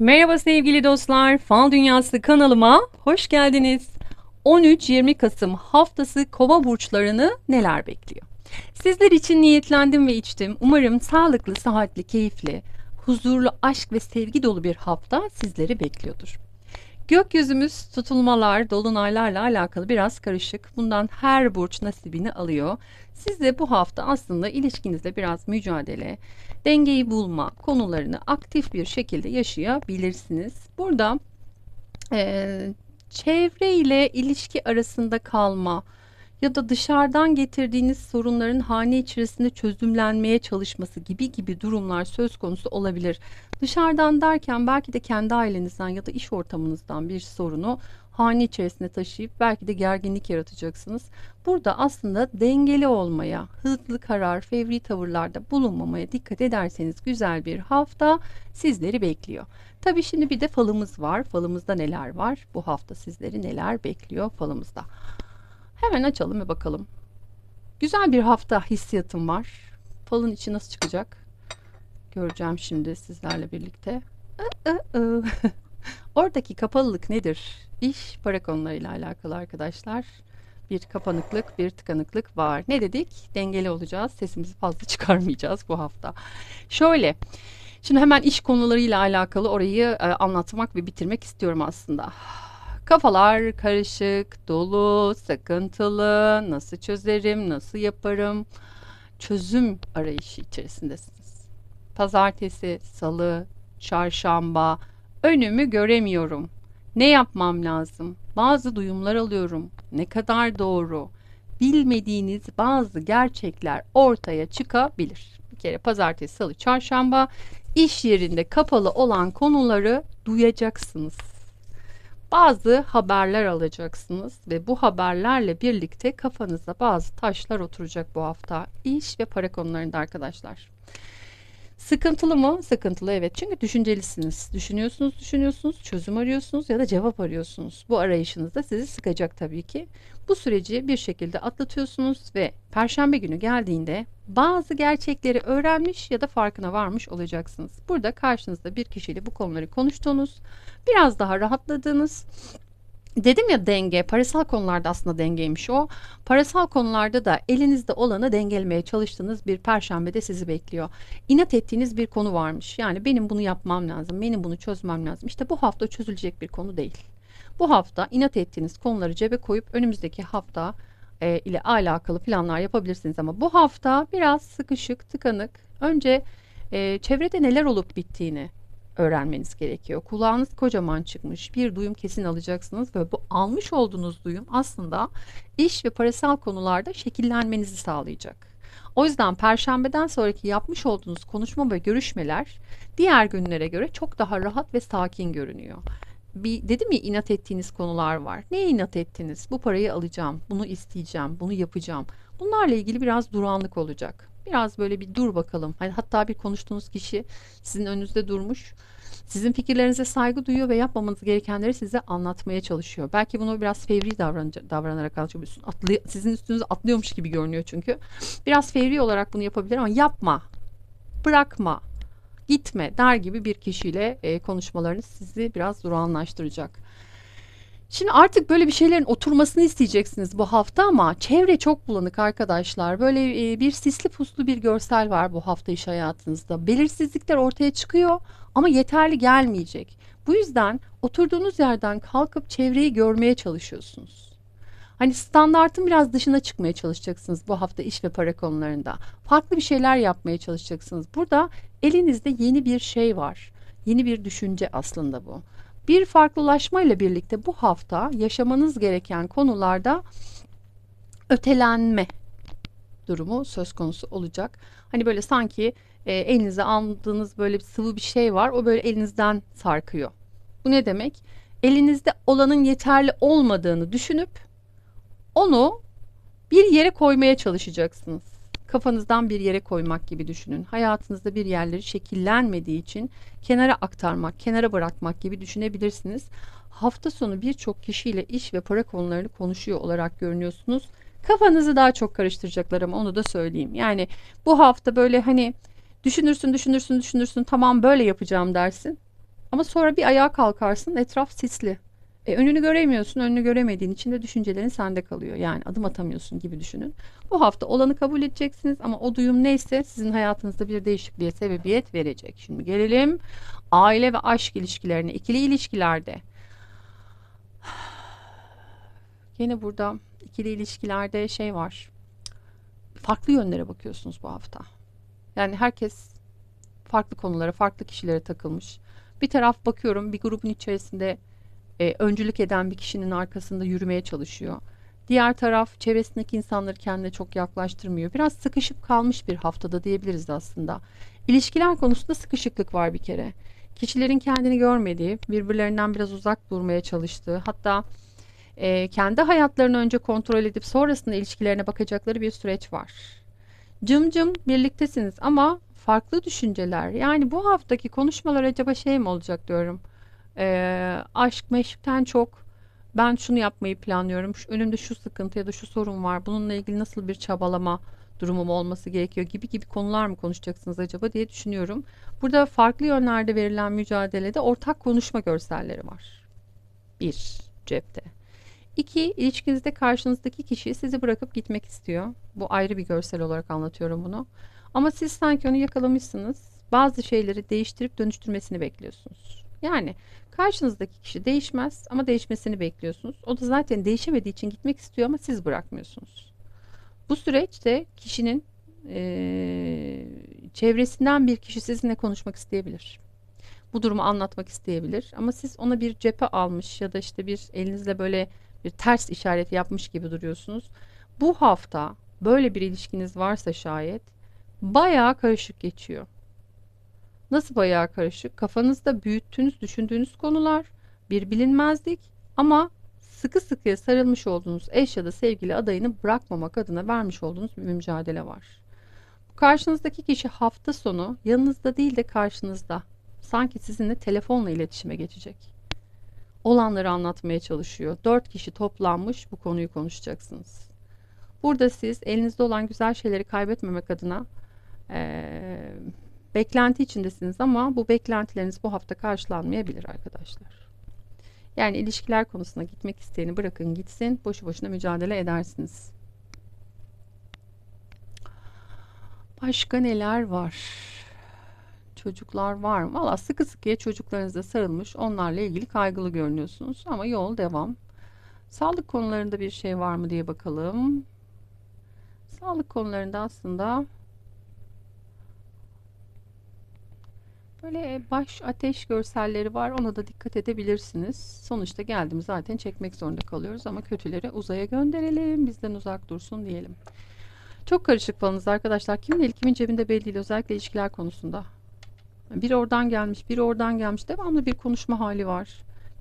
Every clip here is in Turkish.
Merhaba sevgili dostlar, Fal Dünyası kanalıma hoş geldiniz. 13-20 Kasım haftası kova burçlarını neler bekliyor? Sizler için niyetlendim ve içtim. Umarım sağlıklı, sıhhatli, keyifli, huzurlu, aşk ve sevgi dolu bir hafta sizleri bekliyordur. Gökyüzümüz tutulmalar, dolunaylarla alakalı biraz karışık. Bundan her burç nasibini alıyor. Siz de bu hafta aslında ilişkinizde biraz mücadele, dengeyi bulma konularını aktif bir şekilde yaşayabilirsiniz. Burada e, çevre ile ilişki arasında kalma ya da dışarıdan getirdiğiniz sorunların hane içerisinde çözümlenmeye çalışması gibi gibi durumlar söz konusu olabilir. Dışarıdan derken belki de kendi ailenizden ya da iş ortamınızdan bir sorunu hane içerisinde taşıyıp belki de gerginlik yaratacaksınız. Burada aslında dengeli olmaya, hızlı karar, fevri tavırlarda bulunmamaya dikkat ederseniz güzel bir hafta sizleri bekliyor. Tabii şimdi bir de falımız var. Falımızda neler var? Bu hafta sizleri neler bekliyor falımızda? Hemen açalım ve bakalım. Güzel bir hafta hissiyatım var. Falın içi nasıl çıkacak? Göreceğim şimdi sizlerle birlikte. Oradaki kapalılık nedir? İş para konularıyla alakalı arkadaşlar. Bir kapanıklık, bir tıkanıklık var. Ne dedik? Dengeli olacağız. Sesimizi fazla çıkarmayacağız bu hafta. Şöyle. Şimdi hemen iş konularıyla alakalı orayı e, anlatmak ve bitirmek istiyorum aslında. Kafalar karışık, dolu, sıkıntılı, nasıl çözerim, nasıl yaparım? Çözüm arayışı içerisindesiniz. Pazartesi, salı, çarşamba önümü göremiyorum. Ne yapmam lazım? Bazı duyumlar alıyorum. Ne kadar doğru? Bilmediğiniz bazı gerçekler ortaya çıkabilir. Bir kere pazartesi, salı, çarşamba iş yerinde kapalı olan konuları duyacaksınız bazı haberler alacaksınız ve bu haberlerle birlikte kafanıza bazı taşlar oturacak bu hafta. İş ve para konularında arkadaşlar. Sıkıntılı mı? Sıkıntılı evet. Çünkü düşüncelisiniz. Düşünüyorsunuz, düşünüyorsunuz, çözüm arıyorsunuz ya da cevap arıyorsunuz. Bu arayışınızda sizi sıkacak tabii ki. Bu süreci bir şekilde atlatıyorsunuz ve perşembe günü geldiğinde bazı gerçekleri öğrenmiş ya da farkına varmış olacaksınız. Burada karşınızda bir kişiyle bu konuları konuştuğunuz, biraz daha rahatladığınız Dedim ya denge, parasal konularda aslında dengeymiş o. Parasal konularda da elinizde olanı dengelemeye çalıştığınız bir perşembede sizi bekliyor. İnat ettiğiniz bir konu varmış. Yani benim bunu yapmam lazım, benim bunu çözmem lazım. İşte bu hafta çözülecek bir konu değil. Bu hafta inat ettiğiniz konuları cebe koyup önümüzdeki hafta e, ile alakalı planlar yapabilirsiniz. Ama bu hafta biraz sıkışık, tıkanık. Önce e, çevrede neler olup bittiğini öğrenmeniz gerekiyor. Kulağınız kocaman çıkmış. Bir duyum kesin alacaksınız ve bu almış olduğunuz duyum aslında iş ve parasal konularda şekillenmenizi sağlayacak. O yüzden perşembeden sonraki yapmış olduğunuz konuşma ve görüşmeler diğer günlere göre çok daha rahat ve sakin görünüyor. Bir dedim ya inat ettiğiniz konular var. Neye inat ettiniz? Bu parayı alacağım, bunu isteyeceğim, bunu yapacağım. Bunlarla ilgili biraz duranlık olacak. Biraz böyle bir dur bakalım. Hani hatta bir konuştuğunuz kişi sizin önünüzde durmuş. Sizin fikirlerinize saygı duyuyor ve yapmamanız gerekenleri size anlatmaya çalışıyor. Belki bunu biraz fevri davranarak alabiliyorsun. Atlı, sizin üstünüze atlıyormuş gibi görünüyor çünkü. Biraz fevri olarak bunu yapabilir ama yapma, bırakma, gitme der gibi bir kişiyle e, konuşmalarınız sizi biraz durağanlaştıracak. Şimdi artık böyle bir şeylerin oturmasını isteyeceksiniz bu hafta ama çevre çok bulanık arkadaşlar. Böyle e, bir sisli puslu bir görsel var bu hafta iş hayatınızda. Belirsizlikler ortaya çıkıyor ama yeterli gelmeyecek. Bu yüzden oturduğunuz yerden kalkıp çevreyi görmeye çalışıyorsunuz. Hani standartın biraz dışına çıkmaya çalışacaksınız bu hafta iş ve para konularında. Farklı bir şeyler yapmaya çalışacaksınız. Burada elinizde yeni bir şey var. Yeni bir düşünce aslında bu. Bir farklılaşma ile birlikte bu hafta yaşamanız gereken konularda ötelenme durumu söz konusu olacak. Hani böyle sanki e, elinize aldığınız böyle bir sıvı bir şey var. O böyle elinizden sarkıyor. Bu ne demek? Elinizde olanın yeterli olmadığını düşünüp onu bir yere koymaya çalışacaksınız kafanızdan bir yere koymak gibi düşünün. Hayatınızda bir yerleri şekillenmediği için kenara aktarmak, kenara bırakmak gibi düşünebilirsiniz. Hafta sonu birçok kişiyle iş ve para konularını konuşuyor olarak görünüyorsunuz. Kafanızı daha çok karıştıracaklar ama onu da söyleyeyim. Yani bu hafta böyle hani düşünürsün, düşünürsün, düşünürsün tamam böyle yapacağım dersin. Ama sonra bir ayağa kalkarsın etraf sisli. E, önünü göremiyorsun. Önünü göremediğin için de düşüncelerin sende kalıyor. Yani adım atamıyorsun gibi düşünün. Bu hafta olanı kabul edeceksiniz ama o duyum neyse sizin hayatınızda bir değişikliğe sebebiyet verecek. Şimdi gelelim aile ve aşk ilişkilerine. İkili ilişkilerde. Yine burada ikili ilişkilerde şey var. Farklı yönlere bakıyorsunuz bu hafta. Yani herkes farklı konulara, farklı kişilere takılmış. Bir taraf bakıyorum bir grubun içerisinde e, öncülük eden bir kişinin arkasında yürümeye çalışıyor. Diğer taraf çevresindeki insanları kendine çok yaklaştırmıyor. Biraz sıkışıp kalmış bir haftada diyebiliriz aslında. İlişkiler konusunda sıkışıklık var bir kere. Kişilerin kendini görmediği, birbirlerinden biraz uzak durmaya çalıştığı, hatta e, kendi hayatlarını önce kontrol edip sonrasında ilişkilerine bakacakları bir süreç var. Cım cım birliktesiniz ama farklı düşünceler. Yani bu haftaki konuşmalar acaba şey mi olacak diyorum. E, aşk meşkten çok ben şunu yapmayı planlıyorum. Şu, önümde şu sıkıntı ya da şu sorun var. Bununla ilgili nasıl bir çabalama durumum olması gerekiyor gibi gibi konular mı konuşacaksınız acaba diye düşünüyorum. Burada farklı yönlerde verilen mücadelede ortak konuşma görselleri var. Bir cepte. İki, ilişkinizde karşınızdaki kişi sizi bırakıp gitmek istiyor. Bu ayrı bir görsel olarak anlatıyorum bunu. Ama siz sanki onu yakalamışsınız. Bazı şeyleri değiştirip dönüştürmesini bekliyorsunuz. Yani karşınızdaki kişi değişmez ama değişmesini bekliyorsunuz. O da zaten değişemediği için gitmek istiyor ama siz bırakmıyorsunuz. Bu süreçte kişinin e, çevresinden bir kişi sizinle konuşmak isteyebilir. Bu durumu anlatmak isteyebilir ama siz ona bir cephe almış ya da işte bir elinizle böyle bir ters işaret yapmış gibi duruyorsunuz. Bu hafta böyle bir ilişkiniz varsa şayet bayağı karışık geçiyor. Nasıl bayağı karışık? Kafanızda büyüttüğünüz, düşündüğünüz konular, bir bilinmezlik ama sıkı sıkıya sarılmış olduğunuz eş ya da sevgili adayını bırakmamak adına vermiş olduğunuz bir mücadele var. Karşınızdaki kişi hafta sonu yanınızda değil de karşınızda. Sanki sizinle telefonla iletişime geçecek. Olanları anlatmaya çalışıyor. Dört kişi toplanmış bu konuyu konuşacaksınız. Burada siz elinizde olan güzel şeyleri kaybetmemek adına ee, beklenti içindesiniz ama bu beklentileriniz bu hafta karşılanmayabilir arkadaşlar. Yani ilişkiler konusuna gitmek isteyeni bırakın gitsin. Boşu boşuna mücadele edersiniz. Başka neler var? Çocuklar var mı? Valla sıkı sıkıya çocuklarınızda sarılmış. Onlarla ilgili kaygılı görünüyorsunuz. Ama yol devam. Sağlık konularında bir şey var mı diye bakalım. Sağlık konularında aslında Böyle baş ateş görselleri var. Ona da dikkat edebilirsiniz. Sonuçta geldim zaten çekmek zorunda kalıyoruz ama kötüleri uzaya gönderelim. Bizden uzak dursun diyelim. Çok karışık falınız arkadaşlar. Kimin eli kimin cebinde belli değil. Özellikle ilişkiler konusunda. Bir oradan gelmiş, bir oradan gelmiş. Devamlı bir konuşma hali var.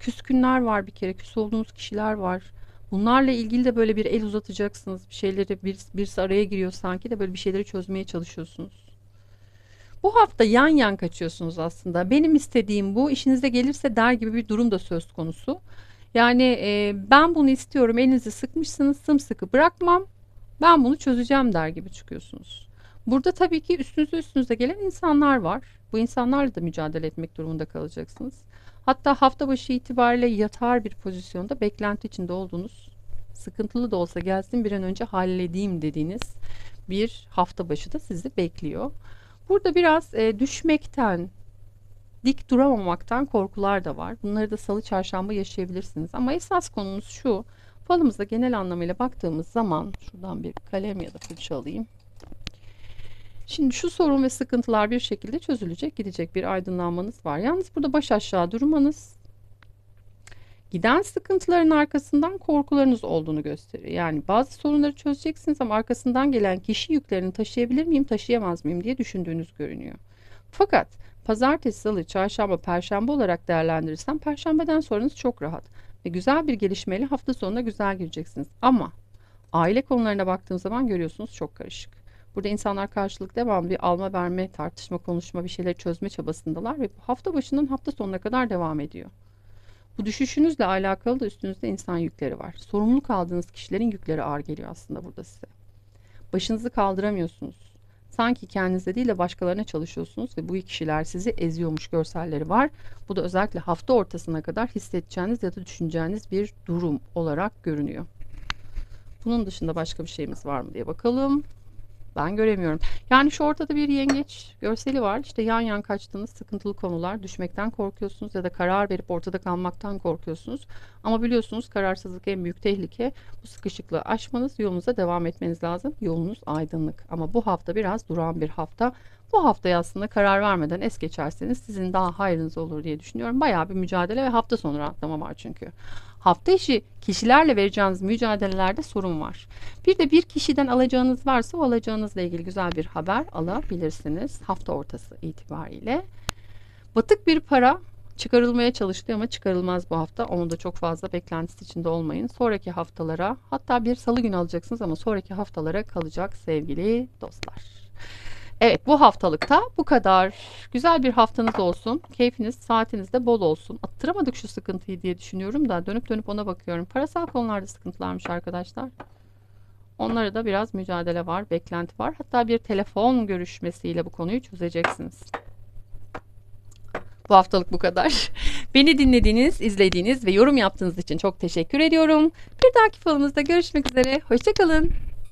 Küskünler var bir kere. Küs olduğunuz kişiler var. Bunlarla ilgili de böyle bir el uzatacaksınız. Bir şeyleri bir, birisi araya giriyor sanki de böyle bir şeyleri çözmeye çalışıyorsunuz. Bu hafta yan yan kaçıyorsunuz aslında. Benim istediğim bu. İşinize gelirse der gibi bir durum da söz konusu. Yani e, ben bunu istiyorum. Elinizi sıkmışsınız. Sımsıkı bırakmam. Ben bunu çözeceğim der gibi çıkıyorsunuz. Burada tabii ki üstünüze üstünüze gelen insanlar var. Bu insanlarla da mücadele etmek durumunda kalacaksınız. Hatta hafta başı itibariyle yatar bir pozisyonda beklenti içinde olduğunuz, sıkıntılı da olsa gelsin bir an önce halledeyim dediğiniz bir hafta başı da sizi bekliyor. Burada biraz e, düşmekten, dik duramamaktan korkular da var. Bunları da salı çarşamba yaşayabilirsiniz. Ama esas konumuz şu. Falımıza genel anlamıyla baktığımız zaman şuradan bir kalem ya da fırça alayım. Şimdi şu sorun ve sıkıntılar bir şekilde çözülecek, gidecek bir aydınlanmanız var. Yalnız burada baş aşağı durmanız giden sıkıntıların arkasından korkularınız olduğunu gösteriyor. Yani bazı sorunları çözeceksiniz ama arkasından gelen kişi yüklerini taşıyabilir miyim, taşıyamaz mıyım diye düşündüğünüz görünüyor. Fakat pazartesi, salı, çarşamba, perşembe olarak değerlendirirsem perşembeden sonranız çok rahat ve güzel bir gelişmeyle hafta sonuna güzel gireceksiniz. Ama aile konularına baktığım zaman görüyorsunuz çok karışık. Burada insanlar karşılık devam bir alma verme, tartışma, konuşma, bir şeyleri çözme çabasındalar ve hafta başından hafta sonuna kadar devam ediyor. Bu düşüşünüzle alakalı da üstünüzde insan yükleri var. Sorumluluk aldığınız kişilerin yükleri ağır geliyor aslında burada size. Başınızı kaldıramıyorsunuz. sanki kendinize değil de başkalarına çalışıyorsunuz ve bu kişiler sizi eziyormuş görselleri var. Bu da özellikle hafta ortasına kadar hissedeceğiniz ya da düşüneceğiniz bir durum olarak görünüyor. Bunun dışında başka bir şeyimiz var mı diye bakalım. Ben göremiyorum. Yani şu ortada bir yengeç görseli var. İşte yan yan kaçtığınız sıkıntılı konular, düşmekten korkuyorsunuz ya da karar verip ortada kalmaktan korkuyorsunuz. Ama biliyorsunuz kararsızlık en büyük tehlike. Bu sıkışıklığı aşmanız, yolunuza devam etmeniz lazım. Yolunuz aydınlık. Ama bu hafta biraz duran bir hafta. Bu haftayı aslında karar vermeden es geçerseniz sizin daha hayrınız olur diye düşünüyorum. Bayağı bir mücadele ve hafta sonu rahatlama var çünkü. Hafta içi kişilerle vereceğiniz mücadelelerde sorun var. Bir de bir kişiden alacağınız varsa o alacağınızla ilgili güzel bir haber alabilirsiniz hafta ortası itibariyle. Batık bir para çıkarılmaya çalıştı ama çıkarılmaz bu hafta. Onu da çok fazla beklentisi içinde olmayın. Sonraki haftalara hatta bir salı günü alacaksınız ama sonraki haftalara kalacak sevgili dostlar. Evet bu haftalıkta bu kadar. Güzel bir haftanız olsun. Keyfiniz, saatiniz de bol olsun. Attıramadık şu sıkıntıyı diye düşünüyorum da dönüp dönüp ona bakıyorum. Parasal konularda sıkıntılarmış arkadaşlar. Onlara da biraz mücadele var, beklenti var. Hatta bir telefon görüşmesiyle bu konuyu çözeceksiniz. Bu haftalık bu kadar. Beni dinlediğiniz, izlediğiniz ve yorum yaptığınız için çok teşekkür ediyorum. Bir dahaki falımızda görüşmek üzere. Hoşçakalın.